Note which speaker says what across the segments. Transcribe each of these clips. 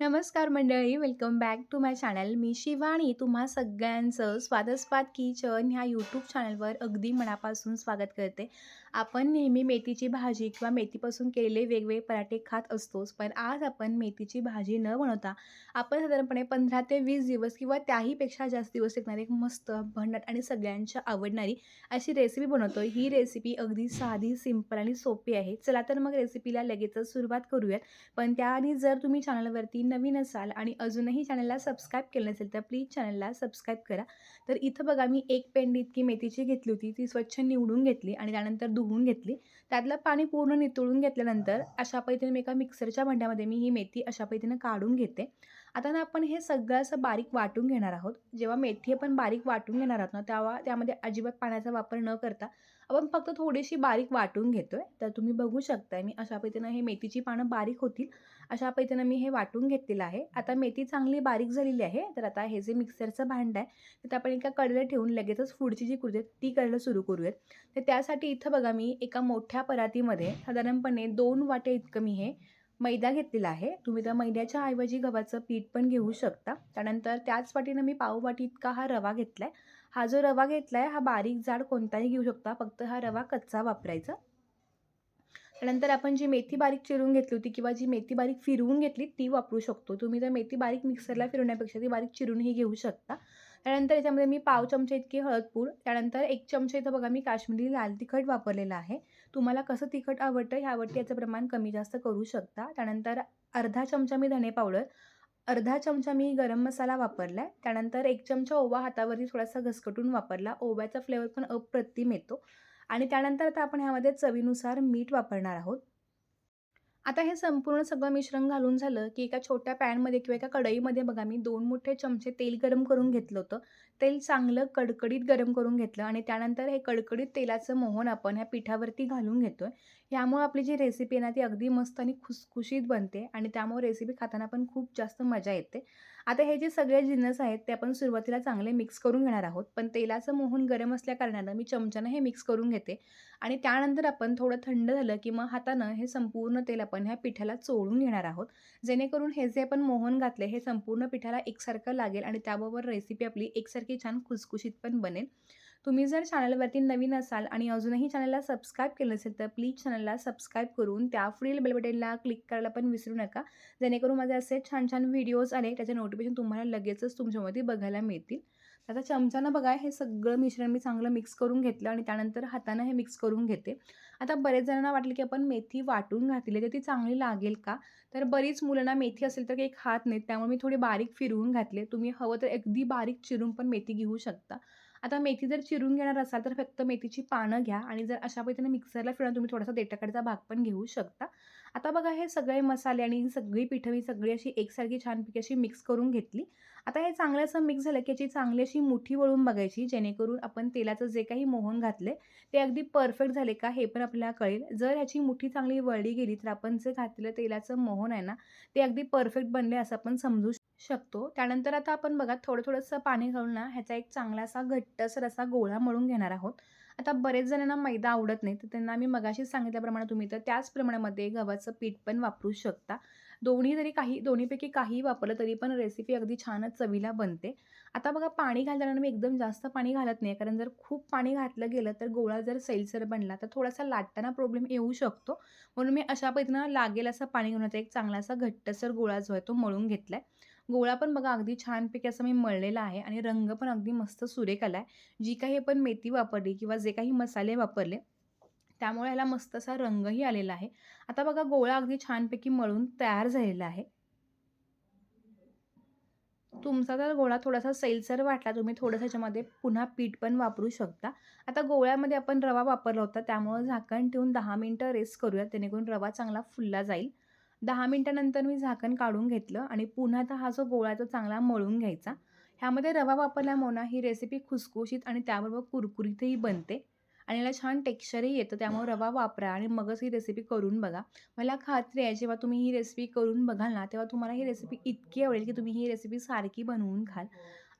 Speaker 1: नमस्कार मंडळी welcome back to my channel मी शिवाणी तुम्हा सगळ्यांचं स्वादस्पाद किचन ह्या यूट्यूब चॅनलवर अगदी मनापासून स्वागत करते. आपण नेहमी मेथीची भाजी किंवा मेथीपासून केलेले वेगवेगळे पराठे खात असतोच पण आज आपण मेथीची भाजी न बनवता आपण साधारणपणे पंधरा ते वीस दिवस किंवा त्याहीपेक्षा जास्त दिवस टिकणारी एक मस्त भन्नाट आणि सगळ्यांच्या आवडणारी अशी रेसिपी बनवतो ही रेसिपी अगदी साधी सिंपल आणि सोपी आहे. चला तर मग रेसिपीला लगेचच सुरुवात करूयात. पण त्याआधी जर तुम्ही चॅनलवरती नवीन असाल आणि अजूनही चॅनलला सबस्क्राईब केलं नसेल तर प्लीज चॅनलला सबस्क्राईब करा. तर इथं बघा मी एक पेंडी इतकी मेथीची घेतली होती. ती स्वच्छ निवडून घेतली आणि त्यानंतर धुवून घेतली. त्यातलं पाणी पूर्ण नितळून घेतल्यानंतर अशा पद्धतीने मी एका मिक्सरच्या भांड्यामध्ये मी ही मेथी अशा पद्धतीनं काढून घेते. आता ना आपण हे सगळं असं बारीक वाटून घेणार आहोत. जेव्हा मेथी आपण बारीक वाटून घेणार आहोत ना तेव्हा त्यामध्ये अजिबात पाण्याचा वापर न करता आपण फक्त थोडीशी बारीक वाटून घेतो आहे तर तुम्ही बघू शकताय मी अशा पद्धतीनं हे मेथीची पानं बारीक होतील. अशा पद्धतीनं मी हे वाटून घेतलेलं आहे. आता मेथी चांगली बारीक झालेली आहे. तर आता हे जे मिक्सरचं भांड आहे तर आपण एका कडेला ठेवून लगेचच पुढची जी कृती ती करायला सुरू करूयात. तर त्यासाठी इथं बघा मी एका मोठ्या परातीमध्ये साधारणपणे दोन वाटे इतकं मी हे मैदा घेतलेला आहे. तुम्ही तर मैद्याच्या ऐवजी गव्हाचं पीठ पण घेऊ शकता. त्यानंतर त्याच वाटीनं मी पाव वाटी इतका हा रवा घेतला आहे हा जो रवा घेतला आहे हा बारीक जाड कोणताही घेऊ शकता. फक्त हा रवा कच्चा वापरायचा. त्यानंतर आपण जी मेथी बारीक चिरून घेतली होती किंवा जी मेथी बारीक फिरवून घेतली ती वापरू शकतो. तुम्ही जर मेथी बारीक मिक्सरला फिरवण्यापेक्षा ती बारीक चिरूनही घेऊ शकता. त्यानंतर याच्यामध्ये मी पाव चमचे इतकी हळदपूड त्यानंतर एक चमचा इथं बघा मी काश्मीरी लाल तिखट वापरलेलं आहे. तुम्हाला कसं तिखट आवडतं ह्यावरती याचं प्रमाण कमी जास्त करू शकता. त्यानंतर अर्धा चमचा मी धणे पावडर अर्धा चमचा मी गरम मसाला वापरला आहे त्यानंतर एक चमचा ओवा हातावरती थोडासा घसकटून वापरला. ओव्याचा फ्लेवर पण अप्रतिम येतो. आणि त्यानंतर आता आपण ह्यामध्ये चवीनुसार मीठ वापरणार आहोत. आता हे संपूर्ण सगळं मिश्रण घालून झालं की एका छोट्या पॅनमध्ये किंवा एका कढईमध्ये बघा मी दोन मोठे चमचे तेल गरम करून घेतलं होतं. तेल चांगलं कडकडीत गरम करून घेतलं आणि त्यानंतर हे कडकडीत तेलाचं मोहन आपण ह्या पिठावरती घालून घेतो आहे ह्यामुळं आपली जी रेसिपी आहे ना ती अगदी मस्त आणि खुसखुशीत बनते आणि त्यामुळे रेसिपी खाताना पण खूप जास्त मजा येते. आता हे जे सगळे जिन्नस आहेत ते आपण सुरुवातीला चांगले मिक्स करून घेणार आहोत. पण तेलाचं मोहन गरम असल्याकारणानं मी चमच्यानं हे मिक्स करून घेते. आणि त्यानंतर आपण थोडं थंड झालं की मग हातानं हे संपूर्ण तेल आपण ह्या पिठाला चोळून घेणार आहोत. जेणेकरून हे जे आपण मोहन घातले हे संपूर्ण पिठाला एकसारखं लागेल आणि त्याबरोबर रेसिपी आपली एकसारखी छान खुसखुशीत पण बनेल. तुम्ही जर चॅनलवरती नवीन असाल आणि अजूनही चॅनलला सबस्क्राईब केलं असेल तर प्लीज चॅनलला सबस्क्राईब करून त्या पुढील बेलबटनला क्लिक करायला पण विसरू नका. जेणेकरून माझे असे छान छान व्हिडिओज आले त्याचे नोटिफिकेशन तुम्हाला लगेचच तुमच्यामध्ये बघायला मिळतील. आता चमच्यानं बघा हे सगळं मिश्रण मी चांगलं मिक्स करून घेतलं आणि त्यानंतर हातानं हे मिक्स करून घेते. आता बरेच जणांना वाटलं की आपण मेथी वाटून घातली तर ती चांगली लागेल का? तर बरीच मुलांना मेथी असेल तर काही खात नाहीत त्यामुळे मी थोडी बारीक फिरवून घातले तुम्ही हवं तर अगदी बारीक चिरून पण मेथी घेऊ शकता. आता मेथी जर चिरून घेणार असाल तर फक्त मेथीची पानं घ्या आणि जर अशा पद्धतीने मिक्सरला फिरून तुम्ही थोडासा देटाकडचा भाग पण घेऊ शकता. आता बघा हे सगळे मसाले आणि सगळी पिठं मी सगळी अशी एकसारखी छानपैकी अशी मिक्स करून घेतली. आता हे चांगलं असं मिक्स झालं की याची चांगली अशी मुठी वळून बघायची जेणेकरून आपण तेलाचं जे काही मोहन घातले ते अगदी परफेक्ट झाले का हे पण आपल्याला कळेल. जर ह्याची मुठी चांगली वळली गेली तर आपण जे घातलेलं तेलाचं मोहन आहे ना ते अगदी परफेक्ट बनले असं आपण समजू शकतो. त्यानंतर आता आपण बघा थोडं थोडंसं पाणी घालून ना ह्याचा एक चांगला असा घट्टसर असा गोळा मळून घेणार आहोत. आता बरेच जणांना मैदा आवडत नाही तर त्यांना मी मगाशी सांगितल्याप्रमाणे तुम्ही तर त्याच प्रमाणामध्ये गव्हाचं पीठ पण वापरू शकता. दोन्ही जरी काही दोन्हीपैकी काही वापरलं तरी पण रेसिपी अगदी छानच चवीला बनते. आता बघा पाणी घालताना मी एकदम जास्त पाणी घालत नाही कारण जर खूप पाणी घातलं गेलं तर गोळा जर सैलसर बनला तर थोडासा लाटताना प्रॉब्लेम येऊ शकतो. म्हणून मी अशा पद्धतीनं लागेल असं पाणी घेऊन एक चांगला असा घट्टसर गोळा जो आहे तो मळून घेतला आहे गोळा पण बघा अगदी छानपैकी असं मी मळलेला आहे आणि रंग पण अगदी मस्त सुरेख आला आहे. जी काही आपण मेथी वापरली किंवा जे काही मसाले वापरले त्यामुळे ह्याला मस्त असा रंगही आलेला आहे. आता बघा गोळा अगदी छानपैकी मळून तयार झालेला आहे. तुमचा जर गोळा थोडासा सैलसर वाटला तुम्ही थोडंसं ह्याच्यामध्ये पुन्हा पीठ पण वापरू शकता. आता गोळ्यामध्ये आपण रवा वापरला होता त्यामुळं झाकण ठेवून दहा मिनटं रेस्ट करूया जेणेकरून रवा चांगला फुलला जाईल. दहा मिनटानंतर मी झाकण काढून घेतलं आणि पुन्हा तर हा जो गोळा तो चांगला मळून घ्यायचा. ह्यामध्ये रवा वापरल्यामुळे ना ही रेसिपी खुसखुशीत आणि त्याबरोबर कुरकुरीतही बनते. आणि याला छान टेक्स्चरही येतं त्यामुळे रवा वापरा आणि मगच ही रेसिपी करून बघा. मला खात्री आहे जेव्हा तुम्ही ही रेसिपी करून बघाल ना तेव्हा तुम्हाला ही रेसिपी इतकी आवडेल की तुम्ही ही रेसिपी सारखी बनवून खाल.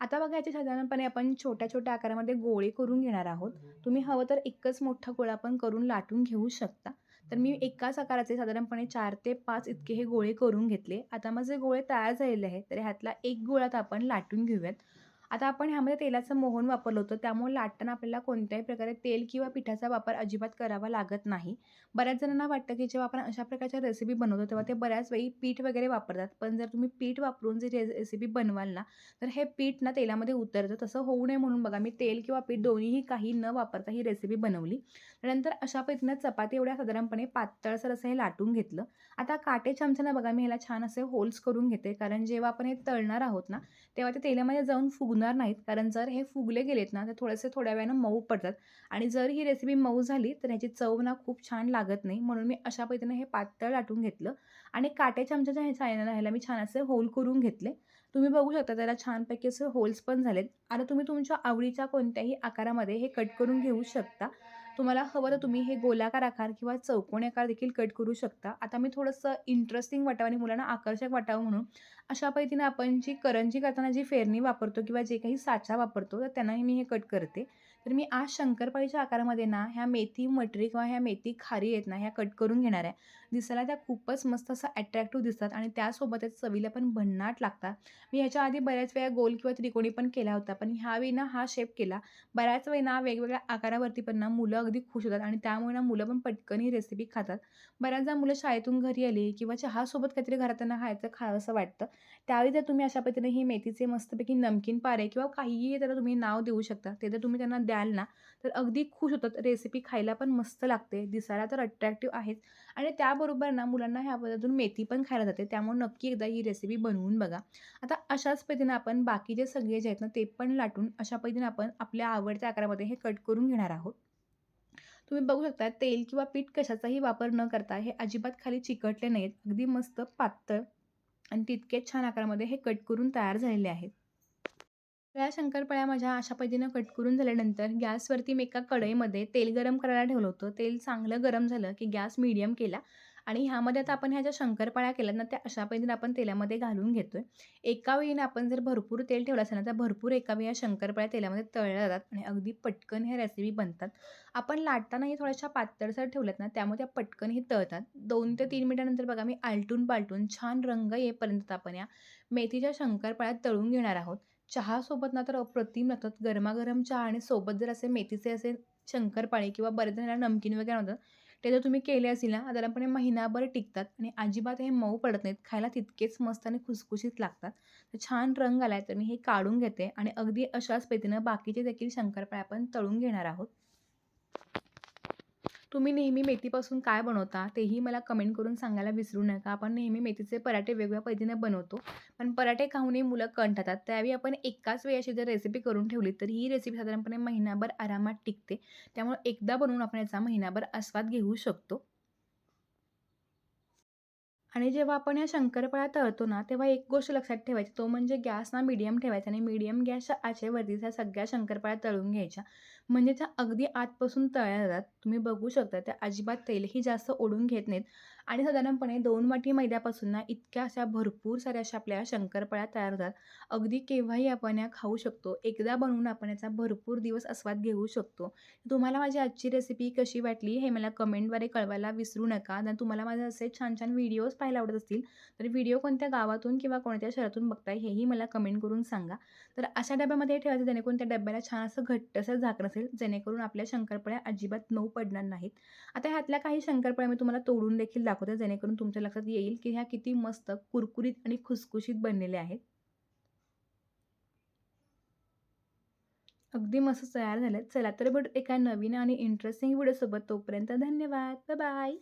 Speaker 1: आता बघा याच्या साधारणपणे आपण छोट्या छोट्या आकारामध्ये गोळे करून घेणार आहोत. तुम्ही हवं तर एकच मोठा गोळा पण करून लाटून घेऊ शकता. तर मी एकाच आकाराचे साधारणपणे चार ते पाच इतके हे गोळे करून घेतले. आता माझे गोळे तयार झालेले आहे तर ह्यातला एक गोळा आता आपण लाटून घेऊयात. आता आपण ह्यामध्ये तेलाचं मोहन वापरलं होतं. त्यामुळे लाटताना आपल्याला कोणत्याही प्रकारे तेल किंवा पिठाचा वापर अजिबात करावा लागत नाही. बऱ्याच जणांना वाटतं की जेव्हा आपण अशा प्रकारच्या रेसिपी बनवतो तेव्हा ते बऱ्याच वेळी पीठ वगैरे वापरतात. पण जर तुम्ही पीठ वापरून जे रे रेसिपी बनवाल ना तर हे पीठ ना तेलामध्ये उतरतं. तसं होऊ नये म्हणून बघा मी तेल किंवा पीठ दोन्हीही काही न वापरता ही रेसिपी बनवली. त्यानंतर अशा पद्धतीनं चपाती एवढ्या साधारणपणे पातळसर असं हे लाटून घेतलं. आता काटे चमच्यानं बघा मी ह्याला छान असे होल्स करून घेते. कारण जेव्हा आपण हे तळणार आहोत ना तेव्हा ते तेलामध्ये जाऊन फुगून फुगणार नाहीत. कारण जर हे फुगले गेलेत ना तर थोडेसे थोड्या वेळानं मऊ पडतात. आणि जर ही रेसिपी मऊ झाली तर ह्याची चव ना खूप छान लागत नाही. म्हणून मी अशा पद्धतीने हे पातळ लाटून घेतलं. आणि काटे चमच्याच्या ह्याच्या साह्यानं ह्याला मी छान असे होल करून घेतले. तुम्ही बघू शकता त्याला छानपैकी असे होल्स पण झालेत. आता तुम्ही तुमच्या आवडीच्या कोणत्याही आकारामध्ये हे कट करून घेऊ शकता. तुम्हाला हवं तर तुम्ही हे गोलाकार आकार किंवा चौकोनी आकार देखील कट करू शकता. आता मी थोडंसं इंटरेस्टिंग वाटावं आणि मुलांना आकर्षक वाटावं म्हणून अशा पद्धतीने आपण जी करंजी करताना जी फेरणी वापरतो किंवा जे काही साचा वापरतो तर त्यांनाही मी हे कट करते. तर मी आज शंकरपाळीच्या आकारामध्ये ना ह्या मेथी मटरी किंवा ह्या मेथी खारी आहेत ना ह्या कट करून घेणार आहे. दिसायला त्या खूपच मस्त असं अट्रॅक्टिव्ह दिसतात आणि त्यासोबतच चवीला पण भन्नाट लागतात. मी ह्याच्या आधी बऱ्याच वेळा गोल किंवा त्रिकोणी पण केला होता पण ह्यावेळी ना हा शेप केला. बऱ्याच वेळी ना वेगवेगळ्या आकारावरती पण ना मुलं अगदी खुश होतात आणि त्यामुळे ना मुलं पण पटकन ही रेसिपी खातात. बऱ्याचदा मुलं शाळेतून घरी आली किंवा चहासोबत काहीतरी घरात त्यांना खायचं खावंसं वाटतं. त्यावेळी जर तुम्ही अशा पद्धतीने ही मेथीचे मस्तपैकी नमकीन पारे किंवा काहीही त्याला तुम्ही नाव देऊ शकता ते जर तुम्ही त्यांना द्याल ना तर अगदी खुश होतात. रेसिपी खायला पण मस्त लागते. दिसायला तर अट्रॅक्टिव्ह आहेच. आणि त्याबरोबर ना मुलांना ह्या अजून मेथी पण खायला जाते. त्यामुळे नक्की एकदा ही रेसिपी बनवून बघा. आता अशाच पद्धतीने आपण बाकीचे सगळे जे आहेत ना ते पण लाटून अशा पद्धतीने आपण आपल्या आवडत्या आकारामध्ये हे कट करून घेणार आहोत. तुम्ही बघू शकता तेल किंवा पीठ कशाचाही वापर न करता हे अजिबात खाली चिकटले नाहीत. अगदी मस्त पातळ आणि तितकेच छान आकारामध्ये हे कट करून तयार झालेले आहेत. या शंकरपाळ्या माझ्या अशा पद्धतीनं कट करून झाल्यानंतर गॅसवरती मी एका कढईमध्ये तेल गरम करायला ठेवलं होतं. तेल चांगलं गरम झालं की गॅस मिडियम केला आणि ह्यामध्ये आता आपण ह्या ज्या शंकरपाळ्या केल्यात ना त्या अशा पद्धतीने आपण तेलामध्ये घालून घेतो आहे एका वेळीने आपण जर भरपूर तेल ठेवलं असेल ना तर भरपूर एका वेळी या शंकरपाळ्या तेलामध्ये तळल्या जातात आणि अगदी पटकन ह्या रेसिपी बनतात. आपण लाटतानाही थोड्याशा पातळसर ठेवल्यात ना त्यामुळे त्या पटकन हे तळतात. दोन ते तीन मिनिटानंतर बघा मी आलटून पालटून छान रंग येईपर्यंत आपण या मेथीच्या शंकरपाळ्या तळून घेणार आहोत. चहासोबत ना तर अप्रतिम लागतात गरमागरम चहा आणि सोबत जर असे मेथीचे असे शंकरपाळे किंवा बरेच जण नमकीन वगैरे होतात ते जर तुम्ही केले असतील ना साधारणपणे महिनाभर टिकतात आणि अजिबात हे मऊ पडत नाहीत. खायला तितकेच मस्त आणि खुसखुशीत लागतात. तर छान रंग आला आहे तर मी हे काढून घेते आणि अगदी अशाच पद्धतीनं बाकीचे देखील शंकरपाळे आपण तळून घेणार आहोत. तुम्ही नेहमी मेथीपासून काय बनवता? तेही मला कमेंट करून सांगायला विसरू नका. आपण नेहमी मेथीचे पराठे वेगवेगळ्या पद्धतीने बनवतो. पण पराठे खाऊनही मुलं कंटातात त्यावेळी आपण एकाच वेळी अशी जर रेसिपी करून ठेवली तर ही रेसिपी साधारणपणे महिनाभर आरामात टिकते. त्यामुळे एकदा बनवून आपण याचा महिनाभर आस्वाद घेऊ शकतो. आणि जेव्हा आपण या शंकरपाळ्या तळतो ना तेव्हा एक गोष्ट लक्षात ठेवायची तो म्हणजे गॅस ना मीडियम ठेवायचा आणि मीडियम गॅसच्या आचेवरती त्या सगळ्या शंकरपाळ्या तळून घ्यायच्या. म्हणजे त्या अगदी आतपासून तळल्या जातात. तुम्ही बघू शकता त्या अजिबात तेलही जास्त ओढून घेत नाहीत. आणि साधारणपणे दोन वाटी मैद्यापासून ना इतक्या अशा भरपूर साऱ्या अशा आपल्या शंकरपाळ्या तयार होतात. अगदी केव्हाही आपण या खाऊ शकतो. एकदा बनवून आपण याचा भरपूर दिवस आस्वाद घेऊ शकतो. तुम्हाला माझी आजची रेसिपी कशी वाटली हे मला कमेंटद्वारे कळवायला विसरू नका. आणि तुम्हाला माझे असे छान छान व्हिडिओज पाहायला आवडत असतील तर व्हिडिओ कोणत्या गावातून किंवा कोणत्या शहरातून बघताय हेही मला कमेंट करून सांगा. तर अशा डब्यामध्ये ठेवायचं जेणेकरून त्या डब्याला छान असं घट्ट असं झाकण असेल जेणेकरून आपल्या शंकरपळ्या अजिबात नऊ पडणार नाहीत. आता ह्यातल्या काही शंकरपळ्या मी तुम्हाला तोडून देखील दाखवते जेणेकरून तुमच्या लक्षात येईल की ह्या किती मस्त कुरकुरीत आणि खुसखुशीत बनलेल्या आहेत. अगदी मस्त तयार झाल्यात चला तर भेट एका नवीन आणि इंटरेस्टिंग व्हिडिओसोबत तोपर्यंत धन्यवाद. बाय